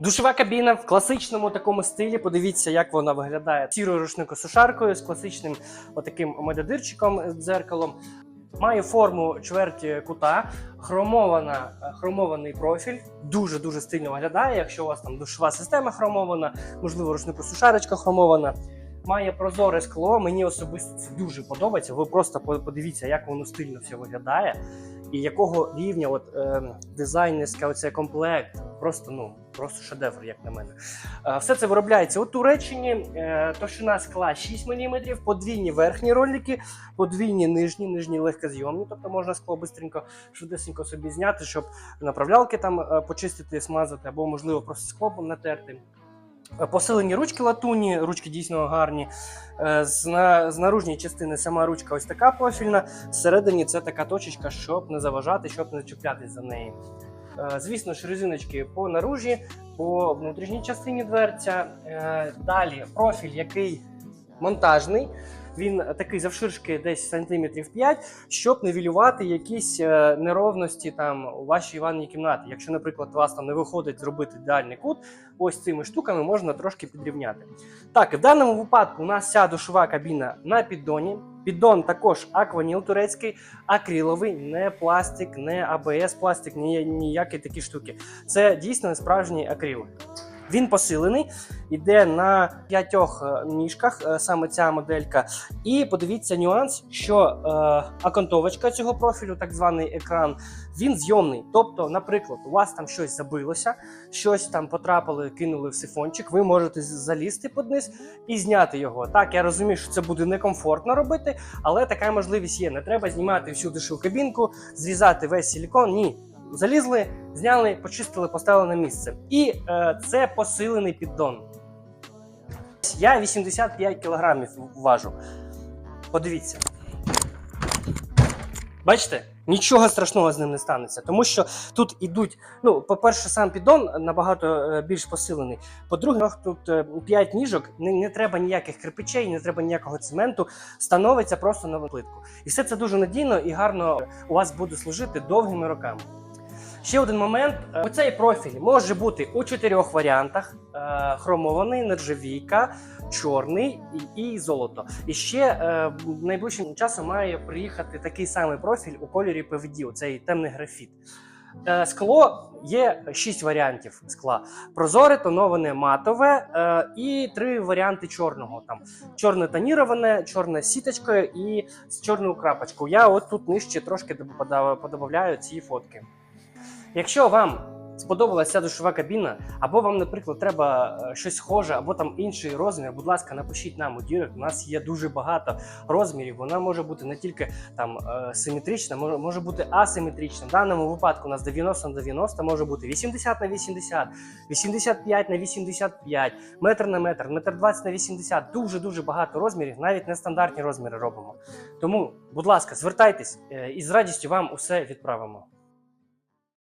Душова кабіна в класичному такому стилі. Подивіться, як вона виглядає сірою рушникосушаркою з класичним отаким медодирчиком дзеркалом. Має форму чверті кута, хромована, е, хромований профіль. Дуже дуже стильно виглядає. Якщо у вас там душова система хромована, можливо, рушникосушарочка хромована. Має прозоре скло. Мені особисто це дуже подобається. Ви просто подивіться, як воно стильно все виглядає, і якого рівня от, е, дизайнерська оцей комплект. Просто ну просто шедевр, як на мене. Е, Все це виробляється у Туреччині. Е, Товщина скла 6 мм, подвійні верхні ролики, подвійні нижні, нижні легкозйомні. Тобто можна скло бистренько, швидесенько собі зняти, щоб направлялки там е, почистити, смазати, або можливо просто склопом натерти. Посилені ручки латуні, ручки дійсно гарні. З, на, з наружньої частини сама ручка ось така профільна. Всередині це така точечка, щоб не заважати, щоб не чіплятись за неї. Е, Звісно ж, резиночки по наружі, по внутрішній частині дверця. Е, Далі профіль, який монтажний. Він такий завширшки десь сантиметрів 5, щоб нивелювати якісь е, неровності там у вашій ванній кімнаті. Якщо, наприклад, у вас там не виходить зробити ідеальний кут, ось цими штуками можна трошки підрівняти. Так, в даному випадку у нас ця душова кабіна на піддоні. Піддон також акваніл турецький, акриловий, не пластик, не АБС пластик, ні, ніякі такі штуки. Це дійсно справжній акрил. Він посилений, іде на п'ятьох е, ніжках, е, саме ця моделька. І подивіться нюанс, що е, окантовочка цього профілю, так званий екран, він зйомний. Тобто, наприклад, у вас там щось забилося, щось там потрапили, кинули в сифончик, ви можете залізти під низ і зняти його. Так, я розумію, що це буде некомфортно робити, але така можливість є. Не треба знімати всю дешеву кабінку, зрізати весь силікон. Ні. Залізли, зняли, почистили, поставили на місце. І е, це посилений піддон. Я 85 кілограмів важу. Подивіться. Бачите, нічого страшного з ним не станеться, тому що тут ідуть. Ну, по-перше, сам піддон набагато е, більш посилений. По-друге, тут 5 ніжок, не, не треба ніяких кирпичей, не треба ніякого цементу. Становиться просто на плитку. І все це дуже надійно і гарно у вас буде служити довгими роками. Ще один момент: Е, оцей профіль може бути у чотирьох варіантах: Е, хромований, нержавійка, чорний і, золото. І ще е, найближчим часом має приїхати такий самий профіль у кольорі PVD, цей темний графіт. Е, Скло є шість варіантів скла: прозоре, тоноване, матове е, і три варіанти чорного. Там чорне тоніроване, чорне сіточкою і з чорною крапочкою. Я от тут нижче трошки подобавляю ці фотки. Якщо вам сподобалася душова кабіна, або вам, наприклад, треба е, щось схоже, або там інший розмір, будь ласка, напишіть нам у Дірект. У нас є дуже багато розмірів. Вона може бути не тільки там е, симетрична, може, може бути асиметрична. В даному випадку у нас 90 на 90, може бути 80 на 80, 85 на 85, метр на метр, метр 20 на 80. Дуже дуже багато розмірів, навіть нестандартні розміри робимо. Тому, будь ласка, звертайтесь е, і з радістю вам усе відправимо.